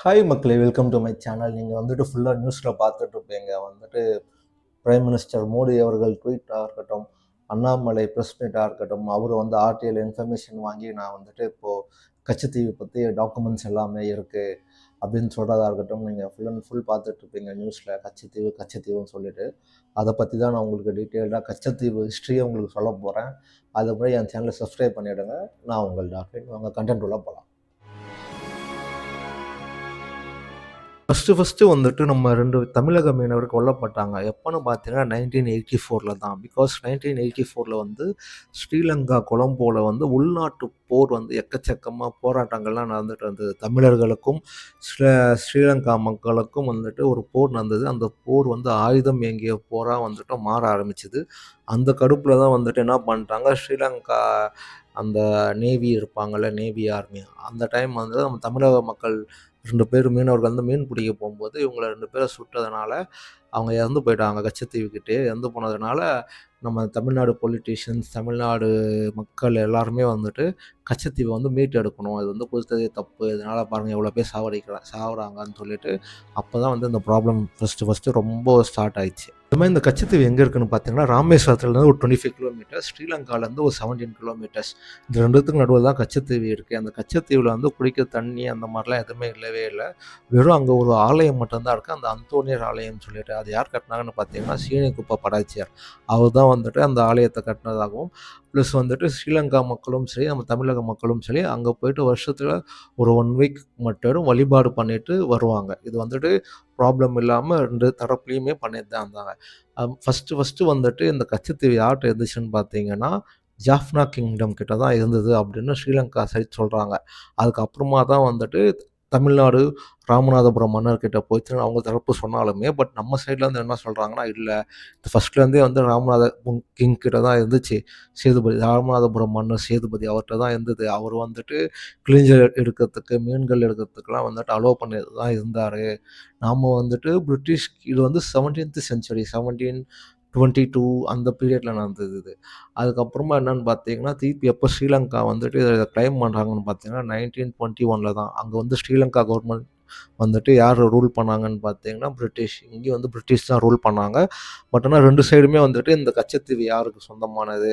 Hi மக்களே welcome to my channel நீங்கள் வந்துட்டு ஃபுல்லாக நியூஸில் பார்த்துட்ருப்பீங்க வந்துட்டு பிரைம் மினிஸ்டர் மோடி அவர்கள் ட்வீட்டாக இருக்கட்டும் அண்ணாமலை ப்ரெஸ் மீட்டாக இருக்கட்டும் அவர் வந்து ஆர்டிஎல் இன்ஃபர்மேஷன் வாங்கி நான் வந்துட்டு இப்போது கச்சத்தீவு பற்றி டாக்குமெண்ட்ஸ் எல்லாமே இருக்குது அப்படின்னு சொல்கிறதா இருக்கட்டும் நீங்கள் ஃபுல் அண்ட் ஃபுல் பார்த்துட்ருப்பீங்க நியூஸில் கச்சத்தீவு கச்சத்தீவுன்னு சொல்லிட்டு. அதை பற்றி தான் நான் உங்களுக்கு டீட்டெயில்டாக கச்சத்தீவு ஹிஸ்ட்ரியை உங்களுக்கு சொல்ல போகிறேன் அது என் சேனலை சப்ஸ்கிரைப் பண்ணிவிடுங்க நான் உங்கள் டாக்டர். உங்கள் கண்டென்ட் உள்ள போகலாம் ஃபஸ்ட்டு ஃபஸ்ட்டு வந்துட்டு நம்ம ரெண்டு தமிழக மீனவர் கொல்லப்பட்டாங்க. எப்போன்னு பார்த்தீங்கன்னா நைன்டீன் எயிட்டி ஃபோரில் தான். பிகாஸ் நைன்டீன் எயிட்டி ஃபோரில் வந்து ஸ்ரீலங்கா கொலம்போவில் வந்து உள்நாட்டு போர் வந்து எக்கச்சக்கமாக போராட்டங்கள்லாம் நடந்துட்டு இருந்தது. தமிழர்களுக்கும் ஸ்ரீ ஸ்ரீலங்கா மக்களுக்கும் வந்துட்டு ஒரு போர் நடந்தது. அந்த போர் வந்து ஆயுதம் ஏங்கிய போராக வந்துட்டு மாற ஆரம்பிச்சுது. அந்த கடுப்பில் தான் வந்துட்டு என்ன பண்ணிட்டாங்க? ஸ்ரீலங்கா அந்த நேவி இருப்பாங்கள்ல நேவி ஆர்மி. அந்த டைம் வந்து நம்ம தமிழக மக்கள் ரெண்டு பேர் மீனவர்கள் வந்து மீன் பிடிக்க போகும்போது இவங்கள ரெண்டு பேரை சுட்டதுனால அவங்க இறந்து போயிட்டாங்க. கச்சத்தீவுக்கிட்டே இறந்து போனதுனால நம்ம தமிழ்நாடு பொலிட்டீஷியன்ஸ் தமிழ்நாடு மக்கள் எல்லாருமே வந்துட்டு கச்சத்தீவை வந்து மீட்டு எடுக்கணும். அது வந்து கொடுத்ததே தப்பு. இதனால் பாருங்கள் எவ்வளோ பேர் சாவடிக்கிறா சாவறாங்கன்னு சொல்லிட்டு அப்போ தான் வந்து இந்த ப்ராப்ளம் ஃபஸ்ட்டு ஃபஸ்ட்டு ரொம்ப ஸ்டார்ட் ஆயிடுச்சு. இது மாதிரி இந்த கச்சத்தீவு எங்கே இருக்குன்னு பார்த்தீங்கன்னா ராமேஸ்வரத்துலேருந்து ஒரு டுவெண்ட்டி ஃபைவ் கிலோமீட்டர்ஸ் ஸ்ரீலங்காலேருந்து ஒரு செவன்டீன் கிலோமீட்டர்ஸ் இந்த ரெண்டுத்துக்கு நடுவில் தான் கச்சத்தீவு இருக்குது அந்த கச்சத்தீவில் வந்து குடிக்க தண்ணி அந்த மாதிரிலாம் எதுவுமே இல்லை. இல்லவே இல்லை. வெறும் அங்கே ஒரு ஆலயம் மட்டும்தான் இருக்குது அந்த அந்தோனியர் ஆலயம் சொல்லிட்டு அது யார் கட்டினாங்கன்னு பார்த்தீங்கன்னா குப்பா படாச்சியார். அவர் தான் வந்துட்டு அந்த ஆலயத்தை கட்டினதாகவும் ப்ளஸ் வந்துட்டு ஸ்ரீலங்கா மக்களும் சரி நம்ம தமிழக மக்களும் சரி அங்கே போயிட்டு வருஷத்தில் ஒரு ஒன் வீக் மட்டும் வழிபாடு பண்ணிட்டு வருவாங்க. இது வந்துட்டு ப்ராப்ளம் இல்லாமல் ரெண்டு தரப்புலையுமே பண்ணிட்டு தான் இருந்தாங்க ஃபஸ்ட்டு ஃபஸ்ட்டு வந்துட்டு இந்த கச்சத்தீவு யார்கிட்ட இருந்துச்சுன்னு பார்த்தீங்கன்னா ஜாஃப்னா கிங்டம் கிட்ட தான் இருந்தது அப்படின்னு ஸ்ரீலங்கா சைட் சொல்கிறாங்க அதுக்கப்புறமா தான் வந்துட்டு தமிழ்நாடு ராமநாதபுரம் மன்னர்கிட்ட போயிட்டு அவங்க தரப்பு சொன்னாலுமே பட் நம்ம சைட்லேருந்து என்ன சொல்கிறாங்கன்னா இல்லை. ஃபஸ்ட்லேருந்தே வந்து ராமநாத கிங் கிட்ட தான் இருந்துச்சு. சேதுபதி ராமநாதபுரம் மன்னர் சேதுபதி அவர்கிட்ட தான் இருந்தது. அவர் வந்துட்டு கிளிஞ்சல் எடுக்கிறதுக்கு மீன்கள் எடுக்கிறதுக்கெலாம் வந்துட்டு அலோவ் பண்ணி தான் இருந்தார். நாம் வந்துட்டு பிரிட்டிஷ் இது வந்து seventeenth century seventeen twenty two அந்த பீரியடில் நடந்தது இது. அதுக்கப்புறமா என்னென்னு பார்த்தீங்கன்னா திருப்பி எப்போ ஸ்ரீலங்கா வந்துட்டு இதை கிளைம் பண்ணுறாங்கன்னு பார்த்தீங்கன்னா நைன்டீன் டுவெண்ட்டி ஒனில் தான். அங்கே வந்து ஸ்ரீலங்கா கவர்மெண்ட் வந்துட்டு யார் ரூல் பண்ணாங்கன்னு பார்த்தீங்கன்னா பிரிட்டிஷ் இங்கேயும் வந்து பிரிட்டிஷ் தான் ரூல் பண்ணாங்க. பட் ஆனால் ரெண்டு சைடுமே வந்துட்டு இந்த கச்சத்தீவு யாருக்கு சொந்தமானது?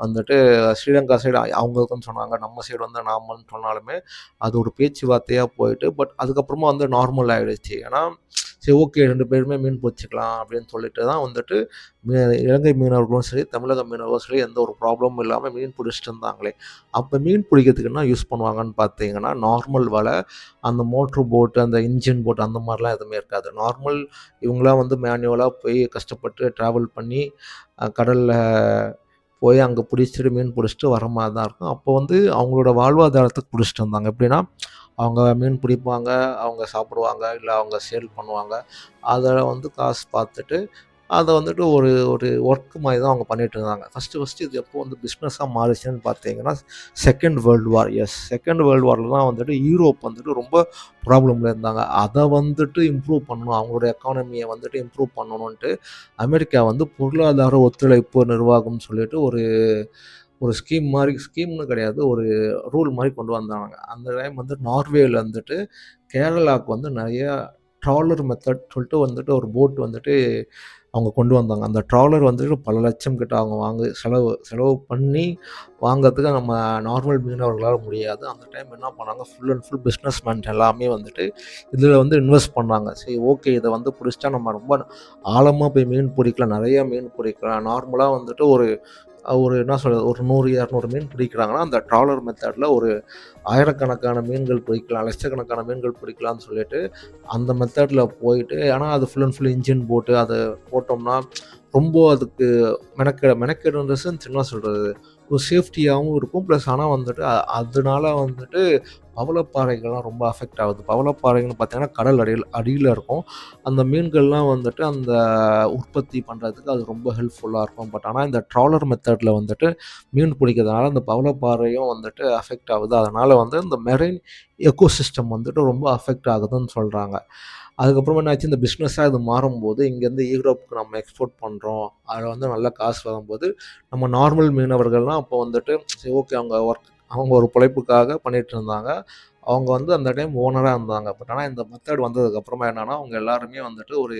வந்துட்டு ஸ்ரீலங்கா சைடு அவங்களுக்குன்னு சொன்னாங்க. நம்ம சைடு வந்து நாமன்னு சொன்னாலுமே அது ஒரு பேச்சுவார்த்தையாக போயிட்டு பட் அதுக்கப்புறமா வந்து நார்மல் ஆகிடுச்சு ஏன்னா சரி ஓகே ரெண்டு பேருமே மீன் பிடிச்சிக்கலாம் அப்படின்னு சொல்லிட்டு தான் வந்துட்டு இலங்கை மீனவர்களும் சரி தமிழக மீனவர்களும் சரி எந்த ஒரு ப்ராப்ளமும் இல்லாமல் மீன் பிடிச்சிட்டு இருந்தாங்களே. அப்போ மீன் பிடிக்கிறதுக்கு என்ன யூஸ் பண்ணுவாங்கன்னு பார்த்தீங்கன்னா நார்மல் வலை அந்த மோட்ரு போட்டு அந்த இன்ஜின் போட்டு அந்த மாதிரிலாம் எதுவுமே இருக்காது. நார்மல் இவங்களாம் வந்து மேனுவலாக போய் கஷ்டப்பட்டு ட்ராவல் பண்ணி கடலில் போய் அங்கே பிடிச்சிட்டு மீன் பிடிச்சிட்டு வர மாதிரி தான் இருக்கும். அப்போ வந்து அவங்களோட வாழ்வாதாரத்துக்கு பிடிச்சிட்டு வந்தாங்க. எப்படின்னா அவங்க மீன் பிடிப்பாங்க அவங்க சாப்பிடுவாங்க இல்லை அவங்க சேல் பண்ணுவாங்க. அதில் வந்து காசு பார்த்துட்டு அதை வந்துட்டு ஒரு ஒரு ஒர்க் மாதிரி தான் அவங்க பண்ணிகிட்டு இருந்தாங்க ஃபஸ்ட்டு ஃபஸ்ட்டு இது எப்போ வந்து பிஸ்னஸாக மாறிச்சுன்னு பார்த்தீங்கன்னா second world war yes second world வாரில் தான் வந்துட்டு யூரோப் வந்துட்டு ரொம்ப ப்ராப்ளமில் இருந்தாங்க. அதை வந்துட்டு இம்ப்ரூவ் பண்ணணும் அவங்களோட எக்கானமியை வந்துட்டு இம்ப்ரூவ் பண்ணணுன்ட்டு அமெரிக்கா வந்து பொருளாதார ஒத்துழைப்பு நிர்வாகம்னு சொல்லிட்டு ஒரு ஒரு ஸ்கீம் மாதிரி ஸ்கீம்னு கிடையாது ஒரு ரூல் மாதிரி கொண்டு வந்தாங்க. அந்த டைம் வந்து நார்வேயில் வந்துட்டு கேரளாவுக்கு வந்து நிறையா ட்ராலர் மெத்தட் சொல்லிட்டு வந்துட்டு ஒரு போட் வந்துட்டு அவங்க கொண்டு வந்தாங்க. அந்த ட்ராலர் வந்துட்டு பல லட்சம் கிட்ட அவங்க வாங்க செலவு செலவு பண்ணி வாங்கிறதுக்கு நம்ம நார்மல் மீனவர்களால் முடியாது. அந்த டைம் என்ன பண்ணாங்க? Full and full business man எல்லாமே வந்துட்டு இதில் வந்து இன்வெஸ்ட் பண்ணாங்க. சரி ஓகே இதை வந்து பிடிச்சிட்டா நம்ம ரொம்ப ஆழமாக போய் மீன் பிடிக்கலாம். நிறையா மீன் பிடிக்கலாம். நார்மலாக வந்துட்டு ஒரு ஒரு என்ன சொல்கிறது ஒரு நூறு இரநூறு மீன் பிடிக்கிறாங்கன்னா அந்த ட்ராலர் மெத்தடில் ஒரு ஆயிரக்கணக்கான மீன்கள் பிடிக்கலாம் லட்சக்கணக்கான மீன்கள் பிடிக்கலாம்னு சொல்லிட்டு அந்த மெத்தடில் போயிட்டு ஆனால் அது ஃபுல் அண்ட் ஃபுல் இன்ஜின் போட்டு அதை போட்டோம்னா ரொம்ப அதுக்கு மெனக்கெட மெனக்கெடுன்றது என்ன சொல்கிறது ஒரு சேஃப்டியாகவும் இருக்கும். ப்ளஸ் ஆனால் வந்துட்டு அதனால வந்துட்டு பவளப்பாறைகள்லாம் ரொம்ப அஃபெக்ட் ஆகுது. பவளப்பாறைகள்னு பார்த்தீங்கன்னா கடல் அடியில் அடியில் இருக்கும். அந்த மீன்கள்லாம் வந்துட்டு அந்த உற்பத்தி பண்ணுறதுக்கு அது ரொம்ப ஹெல்ப்ஃபுல்லாக இருக்கும். பட் ஆனால் இந்த ட்ராலர் மெத்தடில் வந்துட்டு மீன் பிடிக்கிறதுனால அந்த பவளப்பாறையும் வந்துட்டு அஃபெக்ட் ஆகுது. அதனால் வந்து இந்த மெரைன் எக்கோசிஸ்டம் வந்துட்டு ரொம்ப அஃபெக்ட் ஆகுதுன்னு சொல்கிறாங்க அதுக்கப்புறமா என்னாச்சு? இந்த பிஸ்னஸாக இது மாறும்போது இங்கேருந்து யூரோப்புக்கு நம்ம எக்ஸ்போர்ட் பண்ணுறோம் அதில் வந்து நல்ல காசு வரும்போது நம்ம நார்மல் மீனவர்கள்லாம் அப்போ வந்துட்டு சரி ஓகே அவங்க ஒர்க் அவங்க ஒரு பிழைப்புக்காக பண்ணிகிட்டு இருந்தாங்க. அவங்க வந்து அந்த டைம் ஓனராக இருந்தாங்க. பட் ஆனால் இந்த மெத்தட் வந்ததுக்கப்புறமா என்னென்னா அவங்க எல்லாருமே வந்துட்டு ஒரு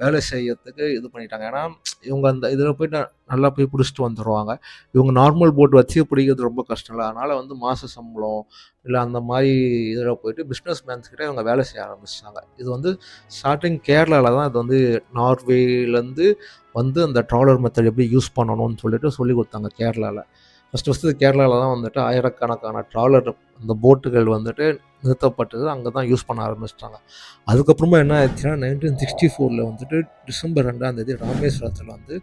வேலை செய்யறதுக்கு இது பண்ணிட்டாங்க. ஏன்னா, இவங்க அந்த இதில் போயிட்டு நல்லா போய் பிடிச்சிட்டு வந்துடுவாங்க இவங்க நார்மல் போட் வச்சு பிடிக்கிறது ரொம்ப கஷ்டம் இல்லை. அதனால் வந்து மாத சம்பளம், இல்லை அந்த மாதிரி இதில் போயிட்டு பிஸ்னஸ் மேன்ஸ்கிட்ட இவங்க வேலை செய்ய ஆரம்பிச்சிட்டாங்க. இது வந்து ஸ்டார்டிங் கேரளாவில் தான் இது வந்து நார்வேலேருந்து வந்து அந்த ட்ராலர் மெத்தட் எப்படி யூஸ் பண்ணணும்னு சொல்லிட்டு சொல்லிக் கொடுத்தாங்க கேரளாவில் ஃபஸ்ட்டு ஃபஸ்ட்டு கேரளாவில் தான் வந்துட்டு ஆயிரக்கணக்கான ட்ராவலர் அந்த போட்டுகள் வந்துட்டு நிறுத்தப்பட்டது. அங்கே தான் யூஸ் பண்ண ஆரம்பிச்சிட்டாங்க அதுக்கப்புறமா என்ன ஆயிடுச்சுன்னா, 1964ல வந்துட்டு டிசம்பர் ரெண்டாம் தேதி ராமேஸ்வரத்தில் வந்து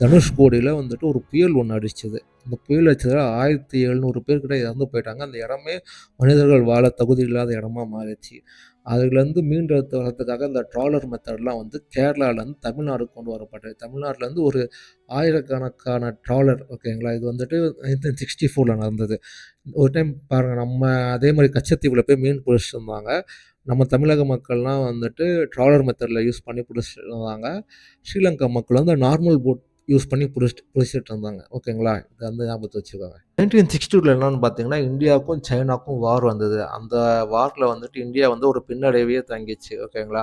தனுஷ்கோடியில் வந்துட்டு ஒரு புயல் ஒன்று அடிச்சது. அந்த புயல் அடிச்சதுல 1700 பேர் கிட்ட இறந்து போயிட்டாங்க. அந்த இடமே மனிதர்கள் வாழ தகுதி இல்லாத இடமா மாறிடுச்சு. அதுலேருந்து மீண்டெடுத்து வர்றதுக்காக இந்த ட்ராலர் மெத்தட்லாம் வந்து கேரளாவிலேருந்து தமிழ்நாடு கொண்டு வரப்பட்டது. தமிழ்நாட்டிலேருந்து ஒரு ஆயிரக்கணக்கான ட்ராலர் ஓகேங்களா? இது வந்துட்டு 1964ல நடந்தது. ஒரு டைம் பாருங்கள் நம்ம அதே மாதிரி கச்சத்தீவில் போய் மீன் புடிச்சிட்டு இருந்தாங்க. நம்ம தமிழக மக்கள்லாம் வந்துட்டு ட்ராலர் மெத்தடில் யூஸ் பண்ணி பிடிச்சிட்டு இருந்தாங்க. ஸ்ரீலங்கா மக்கள் வந்து நார்மல் போட் யூஸ் பண்ணி புடிச்சிட்டு புடிச்சிட்டு இருந்தாங்க. ஓகேங்களா? இது வந்து ஞாபகத்தை வச்சுக்கோங்க. 1962ல என்னன்னு பார்த்தீங்கன்னா, இந்தியாவுக்கும் சைனாக்கும் வார் வந்தது. அந்த வாரில் வந்துட்டு இந்தியா வந்து ஒரு பின்னடைவையே தங்கிச்சு. ஓகேங்களா?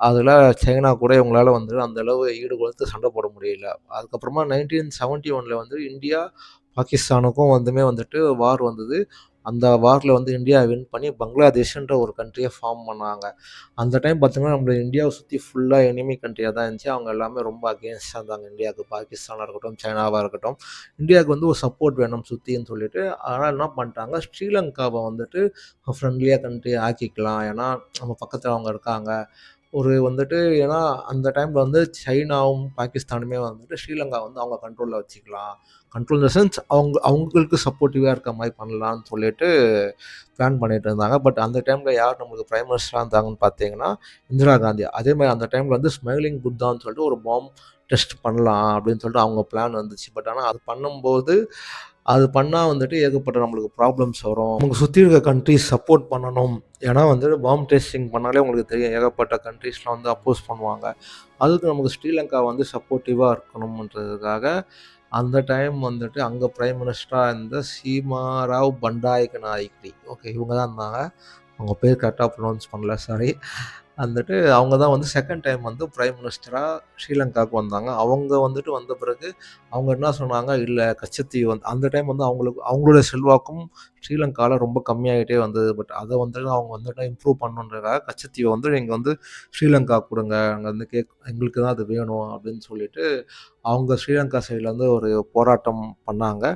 அதில் சைனா கூட இவங்களால் வந்து அந்த அளவு ஈடு கொடுத்து போட முடியல. அதுக்கப்புறமா 1971ல வந்து இந்தியா, பாகிஸ்தானுக்கும் வந்துமே வந்துட்டு வார் வந்தது. அந்த வாரில் வந்து இந்தியா வின் பண்ணி பங்களாதேஷ்ன்ற ஒரு கண்ட்ரியை ஃபார்ம் பண்ணாங்க. அந்த டைம் பார்த்திங்கன்னா நம்ம இந்தியாவை சுற்றி ஃபுல்லாக எனிமி கண்ட்ரியாக தான் இருந்துச்சு. அவங்க எல்லாமே ரொம்ப அகேன்ஸ்டாக இருந்தாங்க இந்தியாவுக்கு. பாகிஸ்தானாக இருக்கட்டும், சைனாவாக இருக்கட்டும். இந்தியாவுக்கு வந்து ஒரு சப்போர்ட் வேணும் சுற்றின்னு சொல்லிட்டு, அதனால் என்ன பண்ணிட்டாங்க, ஸ்ரீலங்காவை வந்துட்டு ஃப்ரெண்ட்லியாக கண்ட்ரி ஆக்கிக்கலாம். ஏன்னா, நம்ம பக்கத்தில் அவங்க இருக்காங்க. ஒரு வந்துட்டு ஏன்னா, அந்த டைமில் வந்து சைனாவும், பாகிஸ்தானுமே வந்துட்டு ஸ்ரீலங்கா வந்து அவங்க கண்ட்ரோலில் வச்சுக்கலாம். கண்ட்ரோல் இன் த சென்ஸ் அவங்க அவங்களுக்கு சப்போர்ட்டிவாக இருக்க மாதிரி பண்ணலான்னு சொல்லிட்டு பிளான் பண்ணிட்டு இருந்தாங்க. பட் அந்த டைமில் யார் நம்மளுக்கு பிரைம் மினிஸ்டராக இருந்தாங்கன்னு பார்த்தீங்கன்னா, இந்திரா காந்தி. அதே மாதிரி அந்த டைமில் வந்து ஸ்மைலிங் புத்தான்னு சொல்லிட்டு ஒரு பாம் டெஸ்ட் பண்ணலாம் அப்படின்னு சொல்லிட்டு அவங்க பிளான் வந்துச்சு. பட் ஆனால் அது பண்ணும்போது, அது பண்ணால் வந்துட்டு ஏகப்பட்ட நம்மளுக்கு ப்ராப்ளம்ஸ் வரும். நமக்கு சுற்றி இருக்க கண்ட்ரிஸ் சப்போர்ட் பண்ணணும். ஏன்னா வந்துட்டு பாம் டெஸ்டிங் பண்ணாலே உங்களுக்கு தெரியும். ஏகப்பட்ட கண்ட்ரீஸ்லாம் வந்து அப்போஸ் பண்ணுவாங்க. அதுக்கு நமக்கு ஸ்ரீலங்கா வந்து சப்போர்ட்டிவாக இருக்கணும்ன்றதுக்காக, அந்த டைம் வந்துட்டு அங்கே பிரைம் மினிஸ்டராக இருந்த சீமாராவ் பண்டாயக்க நாயக்ரி. ஓகே இவங்க தான் இருந்தாங்க. அவங்க பேர் கரெக்டாக ப்ரொனவுன்ஸ் பண்ணல சாரி. வந்துட்டு அவங்க தான் வந்து செகண்ட் டைம் வந்து பிரைம் மினிஸ்டராக ஸ்ரீலங்காவுக்கு வந்தாங்க. அவங்க வந்துட்டு வந்த பிறகு அவங்க என்ன சொன்னாங்க, இல்லை கச்சத்தீவு வந்து அந்த டைம் வந்து அவங்களுக்கு அவங்களோட செல்வாக்கும் ஸ்ரீலங்காவில் ரொம்ப கம்மியாகிட்டே வந்தது. பட் அதை வந்துட்டு அவங்க வந்துட்டு இம்ப்ரூவ் பண்ணணுன்றதுக்காக கச்சத்தீவை வந்து நீங்கள் வந்து ஸ்ரீலங்கா கொடுங்க அங்கே வந்து கேக் எங்களுக்கு தான் அது வேணும் அப்படின்னு சொல்லிட்டு, அவங்க ஸ்ரீலங்கா சைட்லேருந்து ஒரு போராட்டம் பண்ணாங்க.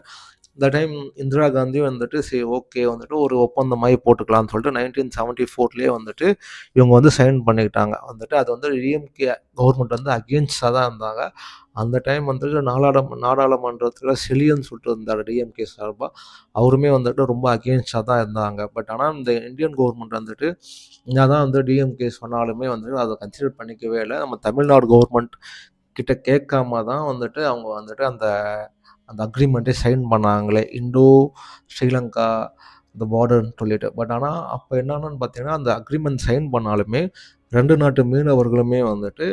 இந்த டைம் இந்திரா காந்தியும் வந்துட்டு சரி ஓகே வந்துட்டு ஒரு ஒப்பந்தம் மாரி போட்டுக்கலாம்னு சொல்லிட்டு 1974லயே வந்துட்டு இவங்க வந்து சைன் பண்ணிக்கிட்டாங்க. வந்துட்டு அது வந்து டிஎம்கே கவர்மெண்ட் வந்து அகேன்ஸ்டாக தான் இருந்தாங்க. அந்த டைம் வந்துட்டு நாடாளம் நாடாளுமன்றத்தில் செலியன் சொல்லிட்டு இருந்தார் டிஎம்கே சார்பா. அவருமே வந்துட்டு ரொம்ப அகேன்ஸ்டாக தான் இருந்தாங்க. பட் ஆனால் இந்த இந்தியன் கவர்மெண்ட் வந்துட்டு என்னதான் வந்து டிஎம்கே சொன்னாலுமே வந்துட்டு அதை கன்சிடர் பண்ணிக்கவே இல்லை நம்ம தமிழ்நாடு கவர்மெண்ட் கிட்ட கேட்காம தான் வந்துட்டு அவங்க வந்துட்டு அந்த அந்த அக்ரிமெண்ட்டே சைன் பண்ணாங்களே. இண்டோ ஸ்ரீலங்கா இந்த பார்டர்னு சொல்லிட்டு. பட் ஆனால் அப்போ என்னென்னு பார்த்தீங்கன்னா, அந்த அக்ரிமெண்ட் சைன் பண்ணாலுமே ரெண்டு நாட்டு மீனவர்களுமே வந்துட்டு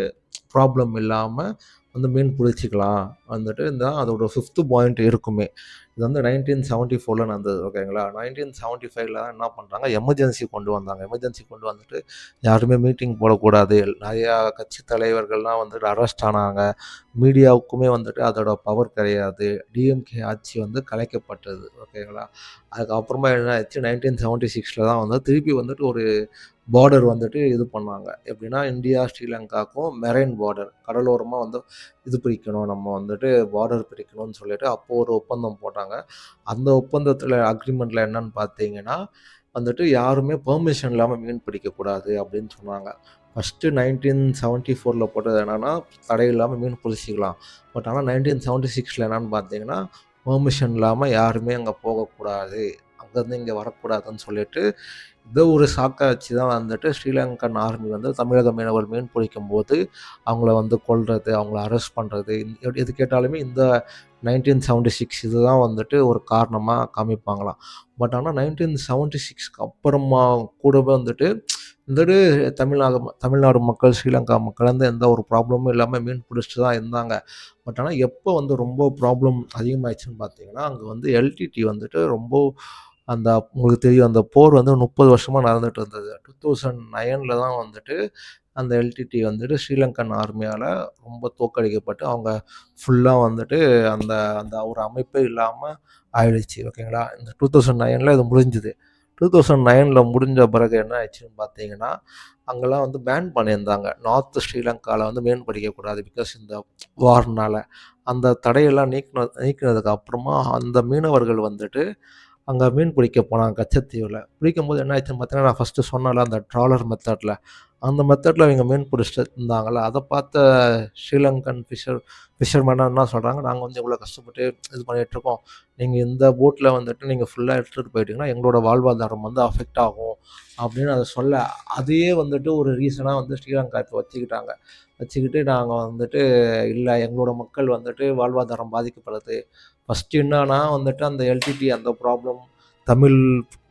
ப்ராப்ளம் இல்லாமல் வந்து மீன் பிடிச்சிக்கலாம் வந்துட்டு இந்த அதோட ஃபிஃப்த்து பாயிண்ட் இருக்குமே. இது வந்து 1974ல நடந்தது. ஓகேங்களா? 1975ல தான் என்ன பண்ணுறாங்க எமர்ஜென்சி கொண்டு வந்தாங்க. எமர்ஜென்சி கொண்டு வந்துட்டு யாருமே மீட்டிங் போடக்கூடாது. நிறையா கட்சி தலைவர்கள்லாம் வந்துட்டு அரெஸ்ட் ஆனாங்க. மீடியாவுக்குமே வந்துட்டு அதோட பவர் கிடையாது. டிஎம்கே ஆட்சி வந்து கலைக்கப்பட்டது. ஓகேங்களா? அதுக்கப்புறமா என்ன ஆச்சு நைன்டீன் செவன்ட்டி சிக்ஸில் தான் வந்து திருப்பி வந்துட்டு ஒரு பார்டர் வந்துட்டு இது பண்ணாங்க. எப்படின்னா இந்தியா, ஸ்ரீலங்காக்கும் மெரைன் பார்டர் கடலோரமாக வந்து இது பிரிக்கணும். நம்ம வந்துட்டு பார்டர் பிரிக்கணும்னு சொல்லிட்டு அப்போது ஒரு ஒப்பந்தம் போட்டாங்க. அந்த ஒப்பந்தத்தில் அக்ரிமெண்ட்டில் என்னன்னு பார்த்தீங்கன்னா, வந்துட்டு யாருமே பெர்மிஷன் இல்லாமல் மீன் பிடிக்கக்கூடாது அப்படின்னு சொன்னாங்க. ஃபஸ்ட்டு நைன்டீன் செவன்ட்டி ஃபோரில் போட்டது என்னென்னா தடை இல்லாமல் மீன் புடிச்சுக்கலாம். பட் ஆனா 1976ல என்னன்னு பார்த்தீங்கன்னா, பெர்மிஷன் இல்லாமல் யாருமே அங்கே போகக்கூடாது. அங்கேருந்து இங்கே வரக்கூடாதுன்னு சொல்லிட்டு, இதோ ஒரு சாக்கை வச்சு தான் வந்துட்டு ஸ்ரீலங்கன் ஆர்மி வந்து தமிழக மீனவர் மீன் பிடிக்கும் போது அவங்கள வந்து கொள்வது அவங்கள அரெஸ்ட் பண்ணுறது எது கேட்டாலுமே இந்த 1976 இதுதான் வந்துட்டு ஒரு காரணமாக காமிப்பாங்களாம். பட் ஆனால் நைன்டீன் செவன்ட்டி சிக்ஸ்க்கு அப்புறமா கூடவே வந்துட்டு வந்துட்டு தமிழ்நாடு தமிழ்நாடு மக்கள், ஸ்ரீலங்கா மக்கள் வந்து எந்த ஒரு ப்ராப்ளமும் இல்லாமல் மீன் பிடிச்சிட்டு தான் இருந்தாங்க. பட் ஆனால் எப்போ வந்து ரொம்ப ப்ராப்ளம் அதிகமாகிடுச்சுன்னு பார்த்தீங்கன்னா, அங்கே வந்து எல்டிடி வந்துட்டு ரொம்ப அந்த உங்களுக்கு தெரியும் அந்த போர் வந்து முப்பது வருஷமாக நடந்துட்டு இருந்தது. 2009ல தான் வந்துட்டு அந்த எல்டிடி வந்துட்டு ஸ்ரீலங்கன் ஆர்மியால் ரொம்ப தோக்கடிக்கப்பட்டு அவங்க ஃபுல்லாக வந்துட்டு அந்த அந்த ஒரு அமைப்பே இல்லாமல் ஆயிடுச்சு. ஓகேங்களா? இந்த 2009ல இது முடிஞ்சுது. 2009ல முடிஞ்ச பிறகு என்ன ஆயிடுச்சுன்னு பார்த்தீங்கன்னா, அங்கெல்லாம் வந்து பேன் பண்ணியிருந்தாங்க. நார்த் ஸ்ரீலங்காவில் வந்து மீன் படிக்கக்கூடாது பிகாஸ் இந்த வார்னால் அந்த தடையெல்லாம் நீக்கின நீக்கினதுக்கு அப்புறமா அந்த மீனவர்கள் வந்துட்டு அங்கே மீன் பிடிக்க கச்சத்தீவில். பிடிக்கும் பிடிக்கும்போது என்ன ஆச்சுன்னு பார்த்தீங்கன்னா, நான் ஃபஸ்ட்டு சொன்னேன்ல அந்த ட்ராலர் மெத்தடில் அந்த மெத்தடில் இவங்க மீன் பிடிச்சிட்டு இருந்தாங்கள அதை பார்த்த ஸ்ரீலங்கன் ஃபிஷர் ஃபிஷர்மேனாக என்ன சொல்கிறாங்க நாங்கள் வந்து இவ்வளோ கஷ்டப்பட்டு இது பண்ணிகிட்ருக்கோம் நீங்கள் இந்த போட்டில் வந்துட்டு நீங்கள் ஃபுல்லாக எடுத்துகிட்டு போயிட்டீங்கன்னா, எங்களோட வாழ்வாதாரம் வந்து அஃபெக்ட் ஆகும்." அப்படின்னு அதை சொல்ல, அதையே வந்துட்டு ஒரு ரீசனாக வந்து ஸ்ரீலங்கா இப்போ வச்சுக்கிட்டாங்க. வச்சுக்கிட்டு நாங்கள் வந்துட்டு, இல்லை எங்களோட மக்கள் வந்துட்டு வாழ்வாதாரம் பாதிக்கப்படுது." ஃபஸ்ட்டு என்னன்னா வந்துட்டு அந்த எல்டிடி அந்த ப்ராப்ளம் தமிழ்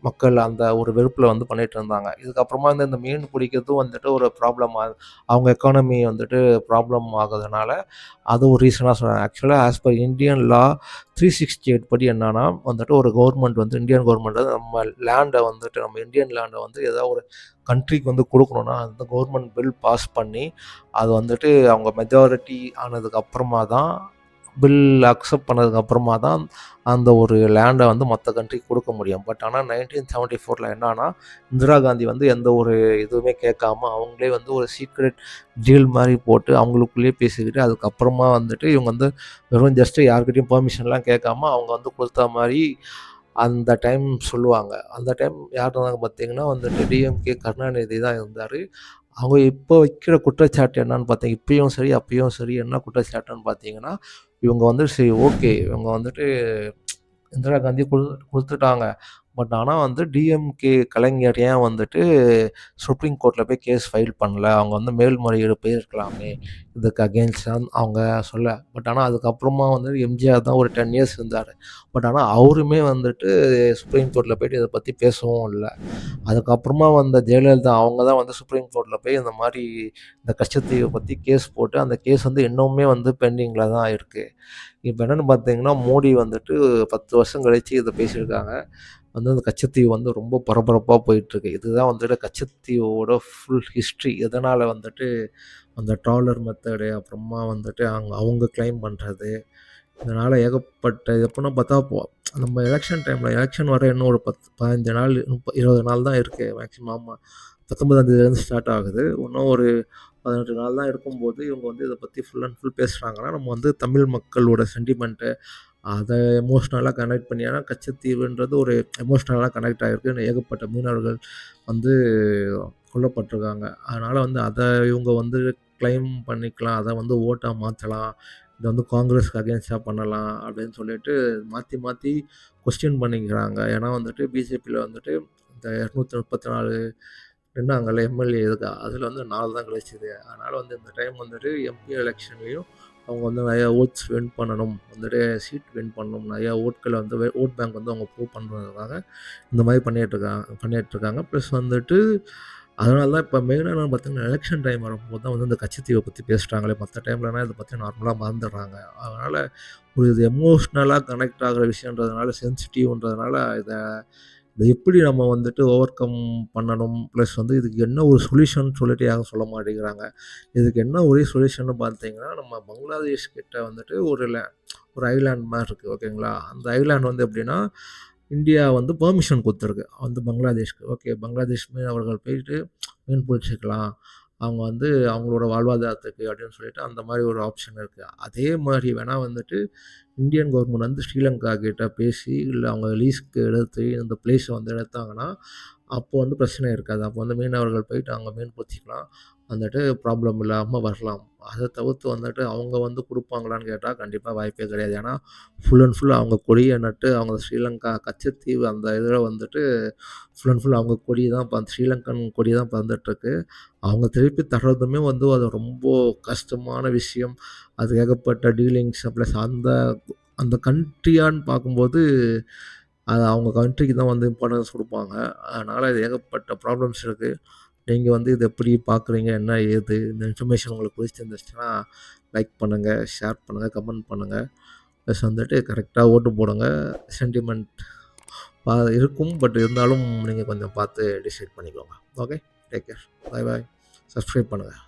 மக்கள் அந்த ஒரு வெறுப்பில் வந்து பண்ணிகிட்டு இருந்தாங்க. இதுக்கப்புறமா வந்து இந்த மீன் பிடிக்கிறதும் வந்துட்டு ஒரு ப்ராப்ளம் ஆகுது அவங்க எக்கானமி வந்துட்டு ப்ராப்ளம் ஆகுறதுனால, அது ஒரு ரீசனாக சொன்னாங்க ஆக்சுவலாக ஆஸ் பர் இந்தியன் லா 368 படி என்னன்னா வந்துட்டு ஒரு கவர்மெண்ட் வந்து இந்தியன் கவர்மெண்ட் வந்து நம்ம லேண்டை வந்துட்டு நம்ம இந்தியன் லேண்டை வந்து ஏதாவது ஒரு கண்ட்ரிக்கு வந்து கொடுக்கணுன்னா அந்த கவர்மெண்ட் பில் பாஸ் பண்ணி, அது வந்துட்டு அவங்க மெஜாரிட்டி ஆனதுக்கு அப்புறமா தான் பில் அக்செப்ட் பண்ணதுக்கு அப்புறமா தான் அந்த ஒரு லேண்டை வந்து மற்ற கண்ட்ரிக்கு கொடுக்க முடியும். பட் ஆனால் நைன்டீன் செவன்ட்டி ஃபோரில் என்னன்னா இந்திரா காந்தி வந்து எந்த ஒரு இதுவுமே கேட்காம, அவங்களே வந்து ஒரு சீக்ரெட் டீல் மாதிரி போட்டு, அவங்களுக்குள்ளேயே பேசிக்கிட்டு, அதுக்கப்புறமா வந்துட்டு இவங்க வந்து வெறும் ஜஸ்ட்டு யார்கிட்டயும் பெர்மிஷன்லாம் கேட்காம, அவங்க வந்து கொடுத்த மாதிரி அந்த டைம் சொல்லுவாங்க. அந்த டைம் யார் இருந்தாங்க பார்த்தீங்கன்னா வந்துட்டு டிஎம்கே கருணாநிதி தான் இருந்தார் அவங்க இப்போ வைக்கிற குற்றச்சாட்டு என்னன்னு பார்த்தீங்க இப்பயும் சரி, அப்பயும் சரி என்ன குற்றச்சாட்டுன்னு பார்த்தீங்கன்னா, இவங்க வந்து சரி ஓகே. இவங்க வந்துட்டு இந்திரா காந்தி கொடு கொடுத்துட்டாங்க பட் ஆனால் வந்து டிஎம்கே கலைஞர் ஏன் வந்துட்டு சுப்ரீம் கோர்ட்டில் போய் கேஸ் ஃபைல் பண்ணல? அவங்க வந்து மேல்முறையீடு போயிருக்கலாமே! இதுக்கு அகெயின்ஸ்டா அவங்க சொல்ல. பட் ஆனால் அதுக்கப்புறமா வந்து எம்ஜிஆர் தான் ஒரு 10 இயர்ஸ் இருந்தார் பட் ஆனால் அவருமே வந்துட்டு சுப்ரீம் கோர்ட்டில் போயிட்டு இதை பற்றி பேசவும் இல்லை அதுக்கப்புறமா வந்த ஜெயலலிதா அவங்க தான் வந்து சுப்ரீம் கோர்ட்டில் போய் இந்த மாதிரி இந்த கஷ்டத்தையை பற்றி கேஸ் போட்டு, அந்த கேஸ் வந்து இன்னுமே வந்து பெண்டிங்கில் தான் இருக்குது இப்போ என்னன்னு பார்த்தீங்கன்னா, மோடி வந்துட்டு 10 வருஷம் கழித்து இதை பேசியிருக்காங்க. வந்து அந்த கச்சத்தீவு வந்து ரொம்ப பரபரப்பாக போயிட்டுருக்கு. இதுதான் வந்துட்டு கச்சத்தீவோட ஃபுல் ஹிஸ்ட்ரி. எதனால் வந்துட்டு அந்த ட்ராலர் மெத்தடு, அப்புறமா வந்துட்டு அவங்க அவங்க கிளைம் பண்ணுறது இதனால் ஏகப்பட்ட எப்படின்னா பார்த்தா, நம்ம எலக்ஷன் டைமில் எலெக்ஷன் வர இன்னும் ஒரு 10, 15 நாள், முப்ப 20 நாள் தான் இருக்குது மேக்ஸிமம் ஆமா. 19ஆம் தேதியிலேருந்து ஸ்டார்ட் ஆகுது. இன்னும் ஒரு 18 நாள் தான் இருக்கும்போது, இவங்க வந்து இதை பற்றி ஃபுல் அண்ட் ஃபுல் பேசுகிறாங்கன்னா நம்ம வந்து தமிழ் மக்களோட சென்டிமெண்ட்டு, அதை எமோஷ்னலாக கனெக்ட் பண்ணி ஏன்னா கச்சத்தீவுன்றது ஒரு எமோஷ்னலாக கனெக்ட் ஆகிருக்கு ஏகப்பட்ட மீனவர்கள் வந்து கொல்லப்பட்டிருக்காங்க அதனால் வந்து அதை இவங்க வந்து கிளைம் பண்ணிக்கலாம். அதை வந்து ஓட்டாக மாற்றலாம் இதை வந்து காங்கிரஸ்க்கு அகேன்ஸ்டாக பண்ணலாம். அப்படின்னு சொல்லிட்டு மாற்றி மாற்றி கொஸ்டின் பண்ணிக்கிறாங்க. ஏன்னா வந்துட்டு பிஜேபியில் வந்துட்டு இந்த 234 நின்னாங்கல்ல எம்எல்ஏ இருக்கா அதில் வந்து நாலு தான் கிடைச்சிது அதனால் வந்து இந்த டைம் வந்துட்டு எம்பி எலெக்ஷன்லேயும் அவங்க வந்து நிறையா ஓட்ஸ் வின் பண்ணணும். வந்துட்டு சீட் வின் பண்ணணும். நிறையா ஓட்களை வந்து ஓட் பேங்க் வந்து அவங்க ப்ரூவ் பண்ணுறதுக்காக இந்த மாதிரி பண்ணிகிட்ருக்காங்க பண்ணிகிட்ருக்காங்க ப்ளஸ் வந்துட்டு அதனால தான் இப்போ மெயினாக என்னன்னு பார்த்தீங்கன்னா, எலெக்ஷன் டைம் வரும்போது தான் வந்து இந்த கட்சித்தீவை பற்றி பேசுகிறாங்களே மற்ற டைம்லனா இதை பற்றி நார்மலாக மறந்துடுறாங்க. அதனால் ஒரு இது எமோஷ்னலாக கனெக்ட் ஆகிற விஷயன்றதுனால சென்சிட்டிவ்ன்றதுனால இதை இதை எப்படி நம்ம வந்துட்டு ஓவர் கம் பண்ணணும்? ப்ளஸ் வந்து இதுக்கு என்ன ஒரு சொல்யூஷன் சொல்லிட்டு யாரும் சொல்ல மாட்டேங்கிறாங்க. இதுக்கு என்ன ஒரே சொல்யூஷன் பார்த்தீங்கன்னா, நம்ம பங்களாதேஷ் கிட்ட வந்துட்டு ஒரு லே ஒரு ஐலேண்ட் மாதிரி இருக்குது ஓகேங்களா? அந்த ஐலாண்ட் வந்து எப்படின்னா, இந்தியா வந்து பெர்மிஷன் கொடுத்துருக்கு வந்து பங்களாதேஷ்க்கு. ஓகே பங்களாதேஷ் மீனவர்கள் போயிட்டு மீன் பிடிச்சிக்கலாம் அவங்க வந்து அவங்களோட வாழ்வாதாரத்துக்கு அப்படின்னு சொல்லிட்டு அந்த மாதிரி ஒரு ஆப்ஷன் இருக்குது அதே மாதிரி வேணால் வந்துட்டு இந்தியன் கவர்மெண்ட் வந்து ஸ்ரீலங்கா கிட்ட பேசி, இல்லை அவங்க லீஸ்க்கு எடுத்து இந்த பிளேஸை வந்து எடுத்தாங்கன்னா, அப்போ வந்து பிரச்சனை இருக்காது. அப்போ வந்து மீனவர்கள் போயிட்டு அவங்க மீன் பிடிச்சிக்கலாம் வந்துட்டு ப்ராப்ளம் இல்லாமல் வரலாம். அதை தவிர்த்து வந்துட்டு அவங்க வந்து கொடுப்பாங்களான்னு கேட்டால் கண்டிப்பாக வாய்ப்பே கிடையாது. ஏன்னா, ஃபுல் அண்ட் ஃபுல் அவங்க கொடியை நட்டு அவங்க ஸ்ரீலங்கா கச்சத்தீவு அந்த இதில் வந்துட்டு ஃபுல் அண்ட் ஃபுல் அவங்க கொடி தான் இப்ப ஸ்ரீலங்கன் கொடி தான் பறந்துட்டுருக்கு. அவங்க திருப்பி தர்றதுமே வந்து அது ரொம்ப கஷ்டமான விஷயம். அது ஏகப்பட்ட டீலிங்ஸ் ப்ளஸ் அந்த அந்த கண்ட்ரியான்னு பார்க்கும்போது, அது அவங்க கண்ட்ரிக்கு தான் வந்து இம்பார்ட்டன்ஸ் கொடுப்பாங்க. அதனால் இது ஏகப்பட்ட ப்ராப்ளம்ஸ் இருக்குது நீங்கள் வந்து இதை எப்படி பார்க்குறீங்க? என்ன ஏது? இந்த இன்ஃபர்மேஷன் உங்களுக்கு பிடிச்சிருந்துச்சுன்னா, லைக் பண்ணுங்கள் ஷேர் பண்ணுங்கள் கமெண்ட் பண்ணுங்கள் ப்ளஸ் வந்துட்டு கரெக்டாக ஓட்டு போடுங்க. சென்டிமெண்ட் பா இருக்கும். பட் இருந்தாலும் நீங்கள் கொஞ்சம் பார்த்து டிசைட் பண்ணிக்கோங்க. Okay take care bye bye subscribe பண்ணுங்கள்